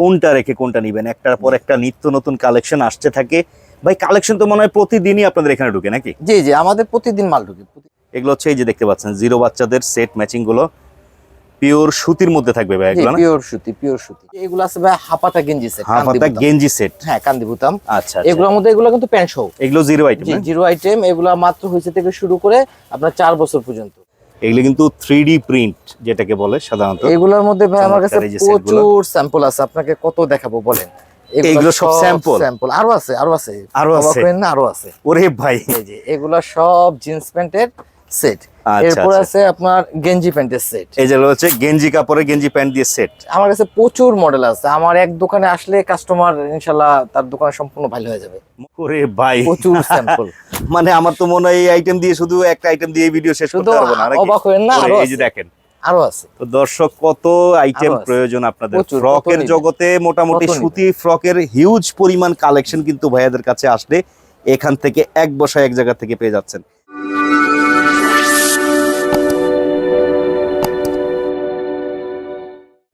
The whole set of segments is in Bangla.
কোনটা রেখে কোনটা নিবেন? একটার পর একটা নিত্য নতুন কালেকশন আসতে থাকে। ভাই কালেকশন তো মনে হয় প্রতিদিনই আপনাদের এখানে ঢুকে নাকি? জি জি আমাদের প্রতিদিন মাল ঢুকে। এগুলো হচ্ছে এই যে দেখতে পাচ্ছেন জিরো বাচ্চাদের সেট ম্যাচিংগুলো। পিওর সুতির মধ্যে থাকবে ভাই এগুলো না? পিওর সুতি পিওর সুতি। এগুলো আছে ভাই হাপাতা গেঞ্জি সেট হাফাতা গেঞ্জি সেট হ্যাঁ কান্দি বুতাম। আচ্ছা আচ্ছা। এগুলোর মধ্যে এগুলো কিন্তু প্যান্ট সহ। এগুলো জিরো আইটেম জিরো আইটেম এগুলা মাত্র হয়েছে থেকে শুরু করে আপনার চার বছর পর্যন্ত। এগুলো কিন্তু থ্রি প্রিন্ট যেটাকে বলে সাধারণত। এগুলোর মধ্যে ভাই আমার কাছে। প্রচুর স্যাম্পল আছে আপনাকে কত দেখাবো বলেন? এগুলো সব স্যাম্পল স্যাম্পল আরও আছে আরও আছে। আরও আছে? না আরও আছে। ওরে ভাই। এই যে এগুলা সব জিন্স প্যান্টের সেট এরপর আচ্ছা। আছে আপনার গেঞ্জি প্যান্টের সেট এই যে হচ্ছে গেঞ্জি কাপড়ে গেঞ্জি প্যান্ট দিয়ে সেট আমার কাছে প্রচুর মডেল আছে। আমার এক দোকানে আসলে কাস্টমার ইনশাল্লাহ তার দোকান সম্পূর্ণ ভালো হয়ে যাবে। ওরে ভাই। প্রচুর স্যাম্পল মানে আমার তো মনে হয় এই আইটেম দিয়ে শুধু একটা আইটেম দিয়ে ভিডিও শেষ করতে পারব না? অবাক হবেন না এই যে দেখেন। আরও আছে। তো দর্শক কত আইটেম প্রয়োজন আপনাদের। ফ্রকের জগতে মোটামুটি সুতি ফ্রকের হিউজ পরিমাণ কালেকশন কিন্তু ভাইয়াদের কাছে আসলে এখান থেকে এক বসায় এক জায়গা থেকে পেয়ে যাচ্ছেন।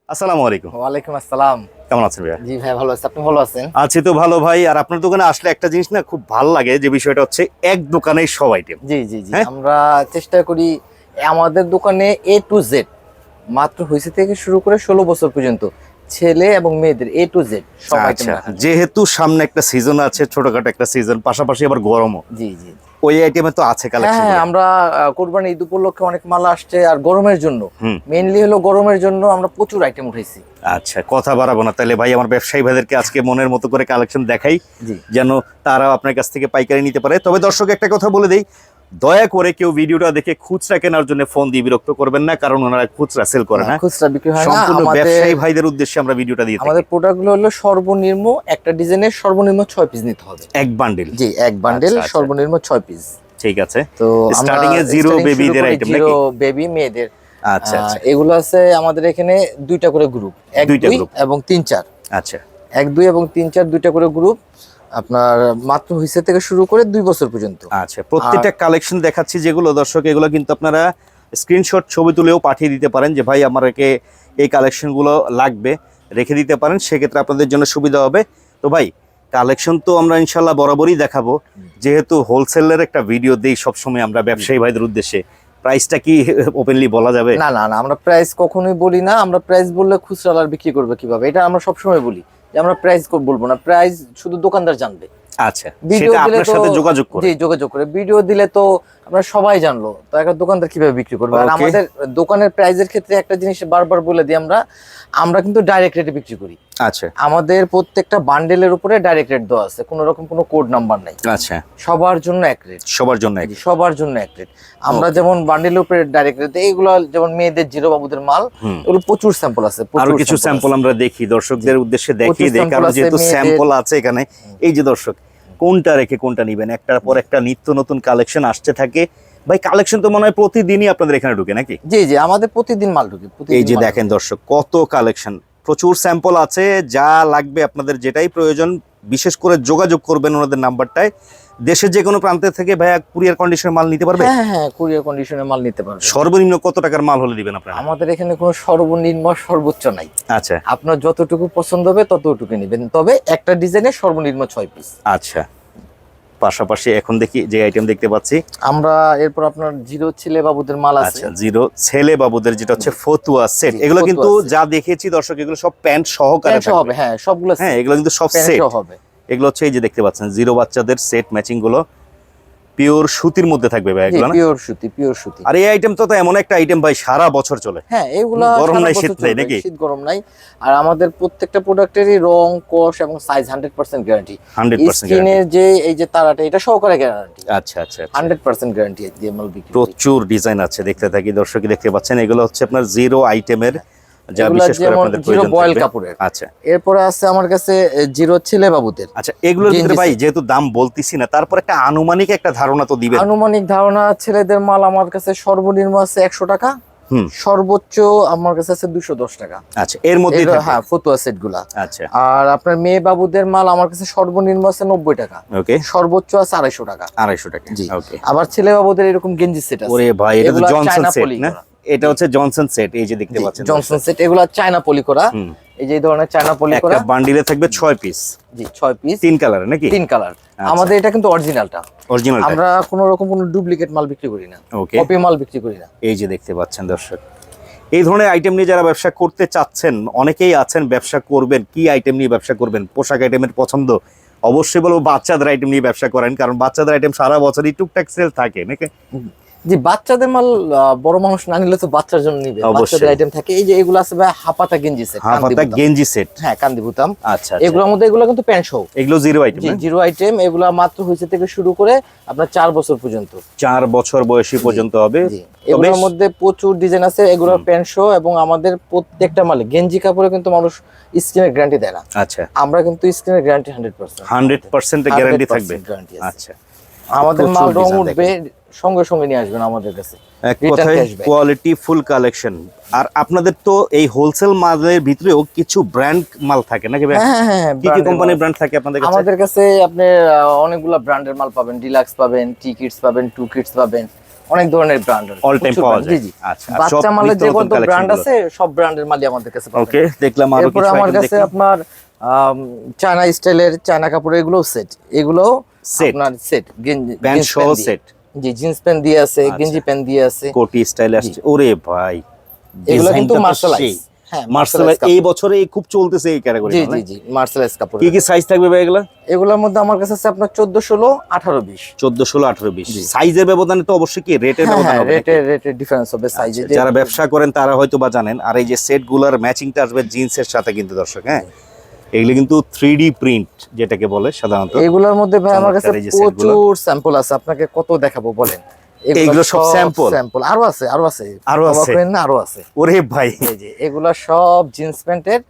আসসালামু আলাইকুম। ওয়ালাইকুম আসসালাম। কেমন আছেন ভাইয়া? জি ভাই ভালো আছে। আপনি ভালো আছেন? আছি তো ভালো ভাই। আর আপনার দোকানে আসলে একটা জিনিস না খুব ভালো লাগে যে বিষয়টা হচ্ছে এক দোকানে সব আইটেম জি জি জি। হ্যাঁ? আমরা চেষ্টা করি আমাদের দোকানে এ টু জেড মাত্র হয়েছে থেকে শুরু করে ষোলো বছর পর্যন্ত ছেলে এবং মেয়েদের এ টু জেড সব আইটেম আচ্ছা যেহেতু সামনে একটা সিজন আছে ছোটখাটো একটা সিজন পাশাপাশি আবার গরমও। জি জি। ওই আইটেমে তো আছে কালেকশন হ্যাঁ আমরা আহ, কোরবানি ঈদ উপলক্ষে অনেক মাল আসছে আর গরমের জন্য। মেইনলি হলো গরমের জন্য আমরা প্রচুর আইটেম উঠেছি আচ্ছা কথা বাড়াবো না। তাহলে ভাই আমার ব্যবসায়ী ভাইদেরকে আজকে মনের মতো করে কালেকশন দেখাই জি। যেন তারাও আপনার কাছ থেকে পাইকারি নিতে পারে। তবে দর্শক একটা কথা বলে দেই দয়া করে কেউ ভিডিওটা দেখে খুচরা কেনার জন্য ফোন দিয়ে বিরক্ত করবেন না কারণ ওনারা খুচরা সেল করে না খুচরা বিক্রি হয় না সম্পূর্ণ ব্যবসায়ী ভাইদের উদ্দেশ্যে আমরা ভিডিওটা দিয়ে আমাদের প্রোডাক্টগুলো হলো সর্বনিম্ন একটা ডিজাইনের সর্বনিম্ন ছয় পিস নিতে হবে। এক বান্ডিল জি এক বান্ডেল আচ্ছা, আচ্ছা। সর্বনিম্ন ছয় পিস ঠিক আছে। তো Starting এ zero baby দের item জিরো নাকি? বেবি মেয়েদের। আচ্ছা আচ্ছা। এগুলো আছে আমাদের এখানে দুইটা করে গ্রুপ এক দুইটা দুই এবং তিন চার। আচ্ছা। এক দুই এবং তিন চার দুইটা করে গ্রুপ আপনার মাত্র হিসেবে থেকে শুরু করে দুই বছর পর্যন্ত। আচ্ছা প্রত্যেকটা কালেকশন দেখাচ্ছি যেগুলো দর্শক এগুলো কিন্তু আপনারা স্ক্রিনশট ছবি তুলেও পাঠিয়ে দিতে পারেন যে ভাই আমাকে এই কালেকশনগুলো লাগবে রেখে দিতে পারেন সেক্ষেত্রে আপনাদের জন্য সুবিধা হবে। তো ভাই কালেকশন তো আমরা ইনশাল্লাহ বরাবরই দেখাবো। যেহেতু হোলসেলের একটা ভিডিও দিই সবসময় আমরা ব্যবসায়ী ভাইদের উদ্দেশ্যে। প্রাইসটা কি ওপেনলি বলা যাবে? না না না আমরা প্রাইস কখনোই বলি না আমরা প্রাইস বললে খুচরা বিক্রি করবে কীভাবে? এটা আমরা সবসময় বলি। আমরা প্রাইস বলব না প্রাইস শুধু দোকানদার জানবে। আচ্ছা ভিডিও দিলে তো যোগাযোগ করে। জি যোগাযোগ করে। ভিডিও দিলে তো আমরা সবাই জানলো। তো একটা দোকানদার কীভাবে বিক্রি করবে? আর আমাদের দোকানের প্রাইজের ক্ষেত্রে একটা জিনিস বারবার বলে দিই আমরা আমরা কিন্তু ডাইরেক্ট রেটে বিক্রি করি। আচ্ছা। আমাদের প্রত্যেকটা বান্ডেলের উপরে ডাইরেক্ট রেট দেওয়া আছে কোনো রকম কোনো কোড নাম্বার নাই। আচ্ছা। সবার জন্য এক রেট সবার জন্য এক সবার জন্য এক রেট আমরা যেমন বান্ডেলের উপরে ডাইরেক্ট রেট এইগুলো যেমন মেয়েদের জিরো বাবুদের মাল। এগুলো প্রচুর স্যাম্পল আছে আরও কিছু স্যাম্পল আমরা দেখি দর্শকদের উদ্দেশ্যে দেখিয়ে দেই কারণ যেহেতু স্যাম্পল আছে এখানে। এই যে দর্শক কোনটা রেখে কোনটা নিবেন? একটার পর একটা নিত্য নতুন কালেকশন আসতে থাকে। ভাই কালেকশন তো মনে হয় প্রতিদিনই আপনাদের এখানে ঢুকে নাকি। জি জি আমাদের প্রতিদিন মাল ঢুকে এই যে দেখেন দর্শক কত কালেকশন। প্রচুর স্যাম্পল আছে যা লাগবে আপনাদের যেটাই প্রয়োজন বিশেষ করে যোগাযোগ করবেন ওনাদের নাম্বারটায়। দেশের যে কোনো প্রান্তে থেকে ভাইয়া কুরিয়ার কন্ডিশনের মাল নিতে পারবে? হ্যাঁ হ্যাঁ কুরিয়ার কন্ডিশনের মাল নিতে পারবে। সর্বনিম্ন কত টাকার মাল হলে দিবেন আপনারা? আমাদের এখানে কোনো সর্বনিম্ন সর্বোচ্চ নাই। আচ্ছা। আপনার যতটুকু পছন্দ হবে ততটুকু নেবেন। তবে একটা ডিজাইনের সর্বনিম্ন ছয় পিস আচ্ছা। পাশাপাশি এখন দেখি যে আইটেম দেখতে পাচ্ছি। আমরা এরপর আপনার জিরো ছেলে বাবুদের মাল আছে। আচ্ছা জিরো ছেলে বাবুদের যেটা হচ্ছে ফতুয়া সেট এগুলো কিন্তু যা দেখেছি দর্শক এগুলো সব প্যান্ট সহকারে। হবে হ্যাঁ সবগুলো হ্যাঁ এগুলো কিন্তু সব সেট হবে। এগুলো হচ্ছে এই যে দেখতে পাচ্ছেন জিরো বাচ্চাদের সেট ম্যাচিংগুলো। পিওর সুতির মধ্যে থাকবে ভাই এগুলো পিওর সুতি পিওর সুতি। আর এই আইটেম তো এমন একটা আইটেম ভাই সারা বছর চলে। হ্যাঁ এগুলা গরম নাই, শীত নাই নাকি? শীত গরম নাই। আর আমাদের প্রত্যেকটা প্রোডাক্টেরই রং কষ এবং size hundred percent guarantee hundred percent স্কিনের যে এই যে তারাটা এটা সহকারে গ্যারান্টি আচ্ছা আচ্ছা আচ্ছা। হান্ড্রেড পার্সেন্ট গ্যারান্টি দিয়ে মাল বিক্রি প্রচুর ডিজাইন আছে দেখতে থাকি। দর্শক দেখতে পাচ্ছেন এগুলো হচ্ছে আপনার জিরো আইটেমের আচ্ছা। এরপরে আছে আমার কাছে জিরো ছেলে বাবুদের। আচ্ছা এগুলোর ভিতরে ভাই যেহেতু দাম বলতেছি না তারপর একটা আনুমানিক একটা ধারণা তো দিবেন। আনুমানিক ধারণা ছেলেদের মাল আমার কাছে সর্বনিম্ন আছে একশো টাকা সর্বোচ্চ আমার কাছে আছে দুশো দশ টাকা। আচ্ছা এর মধ্যে হ্যাঁ ফতুয়া সেটগুলা আচ্ছা। আর আপনার মেয়ে বাবুদের মাল আমার কাছে সর্বনিম্ন আছে নব্বই টাকা। ওকে। সর্বোচ্চ আছে আড়াইশো টাকা। আড়াইশো টাকা জি। ওকে। আবার ছেলে বাবুদের এরকম গেঞ্জি সেট আছে। ওরে ভাই এটা তো জনসন সেট না? করা। এটা হচ্ছে জনসন সেট এই যে দেখতে পাচ্ছেন জনসন সেট এগুলা চায়না পলি করা এই যে ধরনের চায়না পলি করা একটা বান্ডিলে থাকবে ছয় পিস জি ছয় পিস তিন কালার নাকি? তিন কালার আমাদের এটা কিন্তু অরিজিনালটা অরিজিনাল আমরা কোনো রকম কোনো ডুপ্লিকেট মাল বিক্রি করি না। ওকে কপি মাল বিক্রি করি না। এই যে দেখতে পাচ্ছেন দর্শক। এই ধরনের আইটেম নিয়ে যারা ব্যবসা করতে চাচ্ছেন অনেকেই আছেন ব্যবসা করবেন কি আইটেম নিয়ে ব্যবসা করবেন পোশাক আইটেমের পছন্দ? অবশ্যই বলব বাচ্চাদের আইটেম নিয়ে ব্যবসা করেন কারণ বাচ্চাদের আইটেম সারা বছরই টুকটাক সেল থাকে নাকি? জি বাচ্চাদের মাল বড় মানুষ না নিলে তো বাচ্চার জন্য নিবে। বাচ্চাদের আইটেম থাকে। এই যে এগুলো আছে ভাই হাপাতা গেঞ্জি সেট হাফাতা গেঞ্জি সেট হ্যাঁ কান্দি বুতাম। আচ্ছা আচ্ছা। এগুলোর মধ্যে এগুলো কিন্তু প্যান্ট সহ এগুলো জিরো আইটেম জি জিরো আইটেম এগুলা মাত্র হয়েছে থেকে শুরু করে আপনার চার বছর পর্যন্ত। চার বছর বয়সী পর্যন্ত হবে। এগুলোর মধ্যে প্রচুর ডিজাইন আছে এগুলোর প্যান্ট সহ এবং আমাদের প্রত্যেকটা মালে গেঞ্জি কাপড়ে কিন্তু মানুষ স্কিনের গ্যারান্টি দেয় না। আচ্ছা। আমরা কিন্তু স্কিনের guarantee hundred percent hundred percent guarantee থাকবে। আচ্ছা। আমাদের মাল রং উঠবে সঙ্গে সঙ্গে নিয়ে আসবেন আমাদের কাছে। এক কথায় কোয়ালিটি ফুল কালেকশন আর আপনাদের তো এই হোলসেল মালের ভিতরেও কিছু ব্র্যান্ড মাল থাকে নাকি? হ্যাঁ হ্যাঁ হ্যাঁ কি কি কোম্পানির ব্র্যান্ড থাকে আপনাদের কাছে? আমাদের কাছে আপনি অনেকগুলা ব্র্যান্ডের মাল পাবেন। ডিলাক্স পাবেন টি কিডস পাবেন টু কিডস পাবেন। অনেক ধরনের ব্র্যান্ড অল টাইম পাওয়া যায়। আচ্ছা বাচ্চা মালের যে কত ব্র্যান্ড আছে সব ব্র্যান্ডের মালই আমাদের কাছে পাবেন। ওকে দেখলাম আরও কিছু আমার কাছে। আপনার চায়না স্টাইলের চায়না কাপড় এগুলো সেট এগুলো Set। আপনার সেট প্যান্ট সহ সেট জি জিন্স প্যান্ট দিয়ে আছে আচ্ছা। গেঞ্জি প্যান্ট দিয়ে আছে। কোটি স্টাইল আসছে। ওরে ভাই এগুলো কিন্তু মার্শালাইজ হ্যাঁ এই বছরে খুব চলতেছে এই ক্যাটাগরি জি জি জি মার্শালাইজ কাপড় কি কি সাইজ থাকবে ভাই এগুলা? এগুলোর মধ্যে আমার কাছে আছে আপনার চোদ্দ ষোলো আঠারো বিশ। চোদ্দ ষোলো আঠারো বিশ। সাইজের ব্যবধানে তো অবশ্যই কি রেটের হ্যাঁ ব্যবধান হ্যাঁ হবে রেটের রেটের ডিফারেন্স হবে সাইজে আচ্ছা, যারা ব্যবসা করেন তারা হয়তো বা জানেন। আর এই যে সেটগুলার ম্যাচিংটা আসবে জিন্সের সাথে কিন্তু দর্শক হ্যাঁ? এগুলো কিন্তু থ্রি ডি প্রিন্ট যেটাকে বলে সাধারণত। এগুলোর মধ্যে ভাই আমার কাছে। প্রচুর স্যাম্পল আছে আপনাকে কত দেখাবো বলেন? এগুলো সব? স্যাম্পল আরও আছে আরও আছে। আরও আছে? আরও আছে। ওরে ভাই। এগুলা সব জিন্স প্যান্টের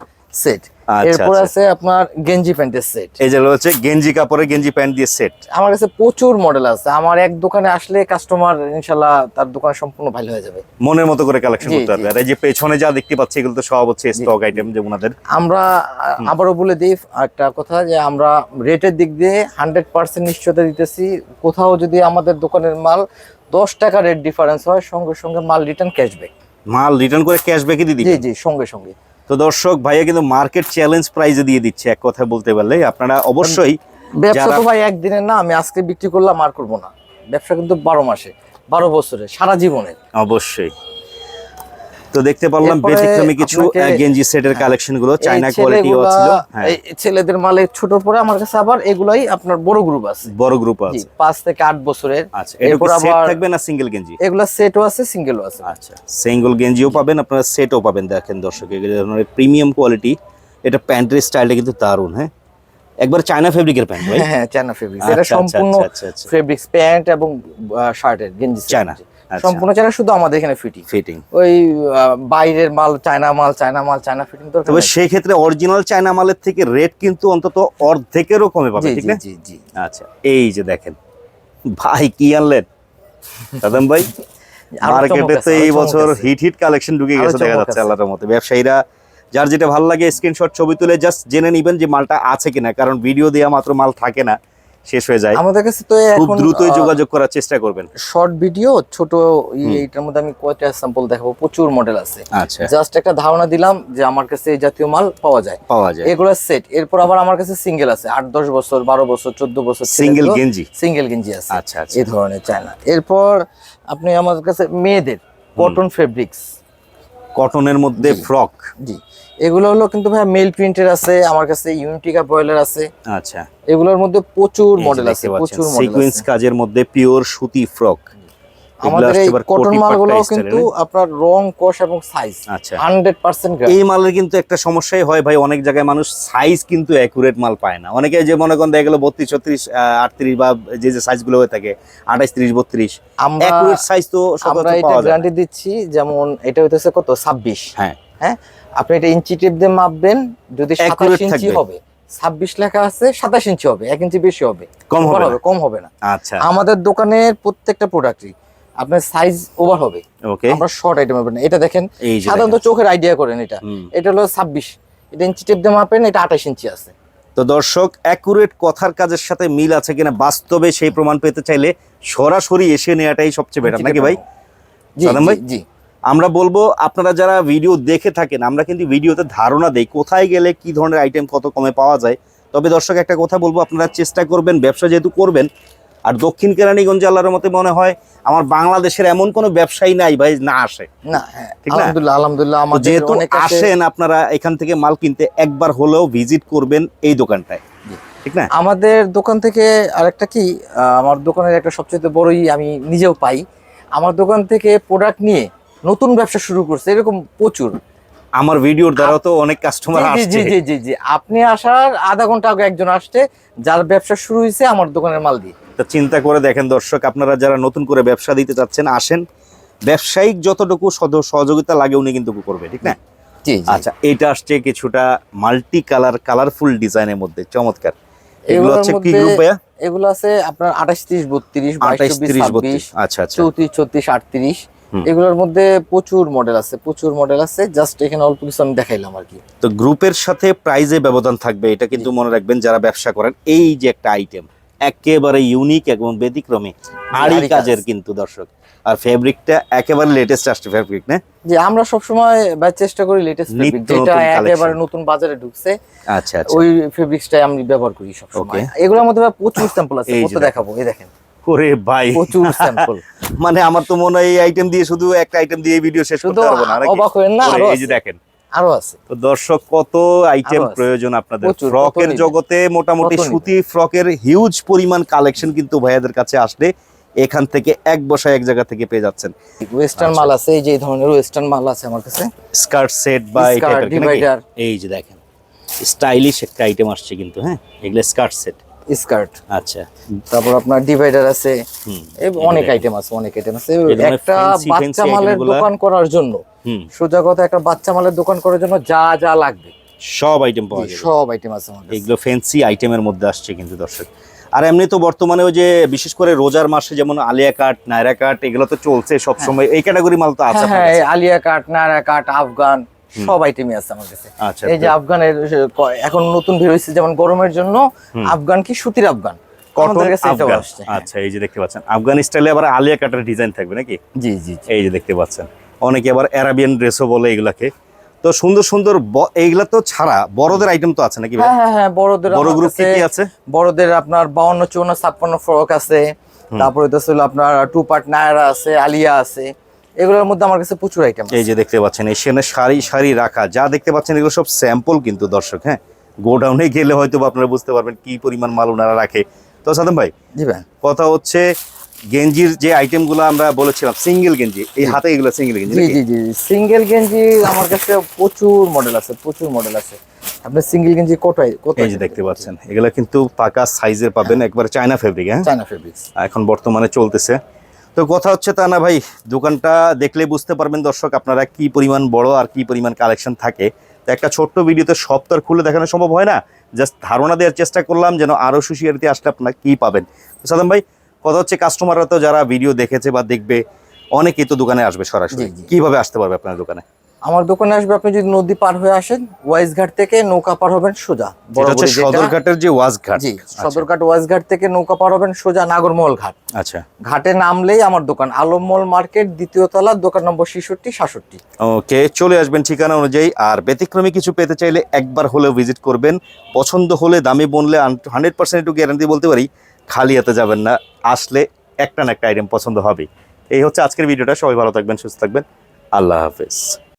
সেট আচ্ছা, এরপর আচ্ছা। আছে আপনার গেঞ্জি প্যান্টের সেট এই যে হচ্ছে গেঞ্জি কাপড়ে গেঞ্জি প্যান্ট দিয়ে সেট আমার কাছে প্রচুর মডেল আছে। আমার এক দোকানে আসলে কাস্টমার ইনশাল্লাহ তার দোকান সম্পূর্ণ ভালো হয়ে যাবে। মনের মতো করে কালেকশন করতে পারবে আর এই যে পেছনে যা দেখতে পাচ্ছি এগুলো তো সব হচ্ছে স্টক আইটেম যেমন ওনাদের। আমরা আবারও বলে দিই একটা কথা যে আমরা রেটের দিক দিয়ে হান্ড্রেড পার্সেন্ট নিশ্চয়তা দিতেছি। কোথাও যদি আমাদের দোকানের মাল দশ টাকা রেট ডিফারেন্স হয় সঙ্গে সঙ্গে মাল রিটার্ন ক্যাশব্যাক মাল রিটার্ন করে ক্যাশব্যাকে দিয়ে দিবে জি জি সঙ্গে সঙ্গে। তো দর্শক ভাইয়া কিন্তু মার্কেট চ্যালেঞ্জ প্রাইজে দিয়ে দিচ্ছে এক কথা বলতে পারলে। আপনারা অবশ্যই ব্যবসা তো ভাই একদিনের না আমি আজকে বিক্রি করলাম আর করব না। ব্যবসা কিন্তু বারো মাসে বারো বছরে সারা জীবনে। অবশ্যই। তো দেখতে পারলাম ব্যতিক্রমী কিছু গেঞ্জি সেটের কালেকশনগুলো চাইনা এই কোয়ালিটিও ছিল। হ্যাঁ। ছেলেদের মালে ছোট পরে আমার কাছে আবার এগুলাই আপনার বড় গ্রুপ আছে। বড় গ্রুপ আছে। পাঁচ থেকে আট বছরের। আচ্ছা এরপর সেট থাকবে না সিঙ্গেল গেঞ্জি? এগুলা সেটও আছে সিঙ্গেলও আছে। আচ্ছা সিঙ্গেল গেঞ্জিও পাবেন আপনারা সেটও পাবেন দেখেন দর্শক এগুলো প্রিমিয়াম কোয়ালিটি এটা প্যান্টের স্টাইলটা কিন্তু দারুণ হ্যাঁ? একবার চায়না ফেব্রিকের প্যান্ট ভাই হ্যাঁ হ্যাঁ চায়না ফেব্রিক আচ্ছা, এটা আচ্ছা, সম্পূর্ণ আচ্ছা, আচ্ছা। ফেব্রিক্স প্যান্ট এবং শার্টের গেঞ্জি চায়না। সম্পূর্ণ চায়না শুধু আমাদের এখানে ফিটিং ফিটিং ওই বাইরের মাল চায়না মাল চায়না মাল চায়না ফিটিং তো তবে সেই ক্ষেত্রে অরিজিনাল চায়না মালের থেকে রেট কিন্তু অন্তত অর্ধেকেরও কমে পাবে ঠিক না? জি জি। আচ্ছা এই যে দেখেন। ভাই কি আনলেন? ভাই মার্কেটে তো এই বছর হিট হিট কালেকশন ঢুকে গেছে দেখা যাচ্ছে আল্লাহর মতো ব্যবসায়ীরা যার যেটা ভালো লাগে স্ক্রিনশট ছবি তুলে জাস্ট জেনে নিবেন যে মালটা আছে কিনা কারণ ভিডিও দেওয়া মাত্র মাল থাকে না। শেষ হয়ে যায়। আমাদের কাছে তো খুব দ্রুতই যোগাযোগ করার চেষ্টা করবেন। শর্ট ভিডিও ছোট এইটার মধ্যে আমি কয়টা স্যাম্পল দেখাবো। প্রচুর মডেল আছে। আচ্ছা। জাস্ট একটা ধারণা দিলাম যে আমার কাছে এই জাতীয় মাল পাওয়া যায়। পাওয়া যায়। এগুলো সেট এরপর আবার আমার কাছে সিঙ্গেল আছে। আট দশ বছর বারো বছর চোদ্দ বছর সিঙ্গেল গেঞ্জি সিঙ্গেল গেঞ্জি আছে। আচ্ছা আচ্ছা। এই ধরনের চায়না এরপর আপনি আমার কাছে মেয়েদের কটন ফেব্রিক্স কটনের মধ্যে ফ্রক জি। এগুলো হলো কিন্তু ভাই মেল প্রিন্টের আছে আমার কাছে ইউনিটিকা বয়েলের আছে। আচ্ছা। এগুলোর মধ্যে প্রচুর মডেল আছে প্রচুর মডেল সিকোয়েন্স কাজের মধ্যে পিওর সুতি ফ্রক আমাদের এই কটন মালগুলো কিন্তু আপনার রং কষ এবং সাইজ আচ্ছা। হান্ড্রেড পার্সেন্ট এই মালের কিন্তু একটা সমস্যাই হয় ভাই অনেক জায়গায় মানুষ সাইজ কিন্তু অ্যাকুরেট মাল পায় না। অনেকে যে মনে করেন দেখা গেলো বত্রিশ ছত্রিশ আটত্রিশ বা যে যে সাইজগুলো হয়ে থাকে আঠাইশ ত্রিশ বত্রিশ আমরা অ্যাকুরেট সাইজ তো আমরা এটা পাওয়া যায় না। গ্যারান্টি দিচ্ছি যেমন এটা হইতেছে কত? ছাব্বিশ। হ্যাঁ। হ্যাঁ? আপনি এটা ইঞ্চি টেপ দিয়ে মাপবেন যদি সাতাশ ইঞ্চি হবে ছাব্বিশ লেখা আছে সাতাশ ইঞ্চি হবে এক ইঞ্চি বেশি হবে। কম হবে? কম হবে না। আচ্ছা। আমাদের দোকানের প্রত্যেকটা প্রোডাক্টই আপনার সাইজ ওভার হবে। ওকে আমরা শর্ট আইটেম হবে না এটা দেখেন সাধারণত চোখের আইডিয়া করেন এটা। এটা হলো ছাব্বিশ। এটা ইঞ্চি টেপ দিয়ে মাপেন এটা আঠাশ ইঞ্চি আছে। তো দর্শক অ্যাকুরেট কথার কাজের সাথে মিল আছে কিনা বাস্তবে সেই প্রমাণ পেতে চাইলে সরাসরি এসে নেওয়াটাই সবচেয়ে বেটার নাকি ভাই? জি? জি। আমরা বলব আপনারা যারা ভিডিও দেখে থাকেন আমরা কিন্তু ভিডিওতে ধারণা দেই কোথায় গেলে কি ধরনের আইটেম কত কমে পাওয়া যায়। তবে দর্শক একটা কথা বলব আপনারা চেষ্টা করবেন ব্যবসা যেহেতু করবেন আর দক্ষিণ কেরানীগঞ্জ আল্লাহর মতে মনে হয় আমার বাংলাদেশের এমন কোনো ব্যবসায়ী নাই ভাই না আসে। না হ্যাঁ, ঠিক না? আলহামদুলিল্লাহ যেহেতু আসেন আপনারা এখান থেকে মাল কিনতে একবার হলেও ভিজিট করবেন এই দোকানটায়। ঠিক না? আমাদের দোকান থেকে আরেকটা কি আমার দোকানের একটা সবচেয়ে বড়ই আমি নিজেও পাই। আমার দোকান থেকে প্রোডাক্ট নিয়ে নতুন ব্যবসা শুরু করছে এরকম প্রচুর। আমার ভিডিওর দ্বারা তো অনেক কাস্টমার আসছে। জি জি জি আপনি আসার আধা ঘণ্টা আগে একজন আসছে যার ব্যবসা শুরু হয়েছে আমার দোকানের মাল দিয়ে। তো চিন্তা করে দেখেন দর্শক আপনারা যারা নতুন করে ব্যবসা দিতে চাচ্ছেন আসেন। ব্যবসায়িক যতটুকু সহযোগিতা লাগে উনি কিন্তু করবে ঠিক না? আচ্ছা এটা আসছে কিছুটা মাল্টি কালার কালারফুল ডিজাইনের মধ্যে চমৎকার। এগুলো হচ্ছে কি মধ্যে গ্রুপ ভাইয়া? এগুলো আছে আপনার আঠাশ তিরিশ বত্রিশ আঠাইশ বাইশ তিরিশ ছাব্বিশ বত্রিশ আচ্ছা আচ্ছা। চৌত্রিশ ছত্রিশ আটত্রিশ। হুম। এগুলোর মধ্যে প্রচুর মডেল আছে প্রচুর মডেল আছে। জাস্ট এখানে অল্প কিছু আমি দেখাইলাম আর কি। তো গ্রুপের সাথে প্রাইজে ব্যবধান থাকবে এটা কিন্তু মনে রাখবেন যারা ব্যবসা করেন এই যে একটা আইটেম একেবারে ইউনিক এবং ব্যতিক্রমী আড়ি কাজের কিন্তু দর্শক। আর ফেব্রিকটা একেবারে লেটেস্ট আসছে ফেব্রিক না? যে আমরা সবসময় বা চেষ্টা করি লেটেস্ট ফেব্রিক যেটা একেবারে নতুন বাজারে ঢুকছে আচ্ছা আচ্ছা। ওই ফেব্রিক্সটাই আমি ব্যবহার করি সবসময়। Okay. এগুলোর মধ্যে প্রচুর স্যাম্পল আছে কত দেখাবো এই দেখেন। ওরে ভাই প্রচুর স্যাম্পল মানে আমার তো মনে হয় এই আইটেম দিয়ে শুধু একটা আইটেম দিয়ে ভিডিও শেষ করতে পারব না? অবাক হয়েন না? এই যে দেখেন। আরও আছে। তো দর্শক কত আইটেম প্রয়োজন আপনাদের? ফ্রকের জগতে মোটামুটি সুতি ফ্রকের হিউজ পরিমাণ কালেকশন কিন্তু ভাইয়াদের কাছে আসলে এখান থেকে এক বসায় এক জায়গা থেকে পেয়ে যাচ্ছেন। ওয়েস্টার্ন আচ্ছা। মাল আছে এই যে ধরনের ওয়েস্টার্ন মাল আছে আমার কাছে। স্কার্ট সেট বা এই টাইপের। এই যে দেখেন। স্টাইলিশ একটা আইটেম আসছে কিন্তু হ্যাঁ? এগুলো স্কার্ট সেট স্কার্ট। আচ্ছা। তারপর আপনার ডিভাইডার আছে। অনেক আইটেম আছে অনেক আইটেম আছে। একটা বাচ্চা মালের দোকান করার জন্য। সোজা কথা একটা বাচ্চা মালের দোকান করার জন্য যা যা লাগবে। সব আইটেম পাওয়া যাবে। সব আইটেম আছে কাছে। এগুলো ফ্যান্সি আইটেমের মধ্যে আসছে কিন্তু দর্শক। আর এমনি তো বর্তমানে ওই যে বিশেষ করে রোজার মাসে যেমন আলিয়া কাট নায়রা কাট এগুলো তো চলছে সবসময়। এই ক্যাটাগরি মাল তো আছে হ্যাঁ হ্যাঁ। আলিয়া কাট নায়রা কাট আফগান সব আইটেমই আছে আমার কাছে। আচ্ছা এই যে আফগানের এখন নতুন বের হয়েছে যেমন গরমের জন্য আফগান কি সুতির আফগান? হ্যাঁ। আচ্ছা এই যে দেখতে পাচ্ছেন আফগান স্টাইলে আবার আলিয়া কাটের ডিজাইন থাকবে নাকি? জি জি জি। এই যে দেখতে পাচ্ছেন অনেকে আবার অ্যারাবিয়ান ড্রেসও বলে এগুলাকে। তো সুন্দর সুন্দর এইগুলা তো ছাড়া বড়দের আইটেম তো আছে নাকি? হ্যাঁ হ্যাঁ হ্যাঁ বড়দের বড় আমার গ্রুপ কি কি আছে? বড়দের আপনার বাউন্ন চুয়ান্ন ছাপ্পান্ন ফ্রক আছে। তারপরে তো ছিল আপনার টু পার্ট নায়রা আছে আলিয়া আছে। এগুলোর মধ্যে আমার কাছে প্রচুর আইটেম এই যে দেখতে পাচ্ছেন এশিয়ানে সারি সারি রাখা। যা দেখতে পাচ্ছেন এগুলো সব স্যাম্পল কিন্তু দর্শক হ্যাঁ? গোডাউনে গেলে হয়তো আপনারা বুঝতে পারবেন কি পরিমাণ মাল ওনারা রাখে। তো সাদম ভাই জি ভাই। কথা হচ্ছে গেঞ্জির যে আইটেমগুলো আমরা বলেছিলাম সিঙ্গেল গেঞ্জি এই হাতে এগুলো সিঙ্গেল গেঞ্জি জি জি জি সিঙ্গেল গেঞ্জি আমার কাছে প্রচুর মডেল আছে প্রচুর মডেল আছে। আপনি সিঙ্গেল গেঞ্জি কোটায় এই যে দেখতে পাচ্ছেন এগুলো কিন্তু পাকা সাইজের পাবেন একবার চায়না ফেব্রিক হ্যাঁ? চায়না ফেব্রিক এখন বর্তমানে চলতেছে। তো কথা হচ্ছে তা না ভাই দোকানটা দেখলে বুঝতে পারবেন দর্শক আপনারা কি পরিমাণ বড় আর কি পরিমাণ কালেকশন থাকে। তো একটা ছোট্ট ভিডিওতে সব তো আর খুলে দেখানো সম্ভব হয় না জাস্ট ধারণা দেওয়ার চেষ্টা করলাম যেন আরও সুশিয়ারিতে আসলে আপনারা কী পাবেন। তো সাদাম ভাই কথা হচ্ছে কাস্টমাররা তো যারা ভিডিও দেখেছে বা দেখবে অনেকেই তো দোকানে আসবে সরাসরি। কীভাবে আসতে পারবে আপনার দোকানে? আমার দোকানে আসবে আপনি যদি নদী পার হয়ে আসেন ওয়াইজ ঘাট থেকে নৌকা পার হবেন সোজা সদরঘাটের যে ওয়াজ ঘাট জি সদরঘাট ওয়াইজ ঘাট থেকে নৌকা পার হবেন সোজা নাগরমহল ঘাট। আচ্ছা। ঘাটে নামলেই আমার দোকান আলমমল মার্কেট দ্বিতীয় তলা দোকান নম্বর ছেষট্টি সাতষট্টি। ওকে চলে আসবেন ঠিকানা অনুযায়ী আর ব্যতিক্রমী কিছু পেতে চাইলে একবার হলেও ভিজিট করবেন। পছন্দ হলে দামে বনলে হান্ড্রেড পার্সেন্ট একটু গ্যারান্টি বলতে পারি খালি হাতে যাবেন না আসলে একটা না একটা আইটেম পছন্দ হবে। এই হচ্ছে আজকের ভিডিওটা সবাই ভালো থাকবেন সুস্থ থাকবেন। আল্লাহ হাফেজ।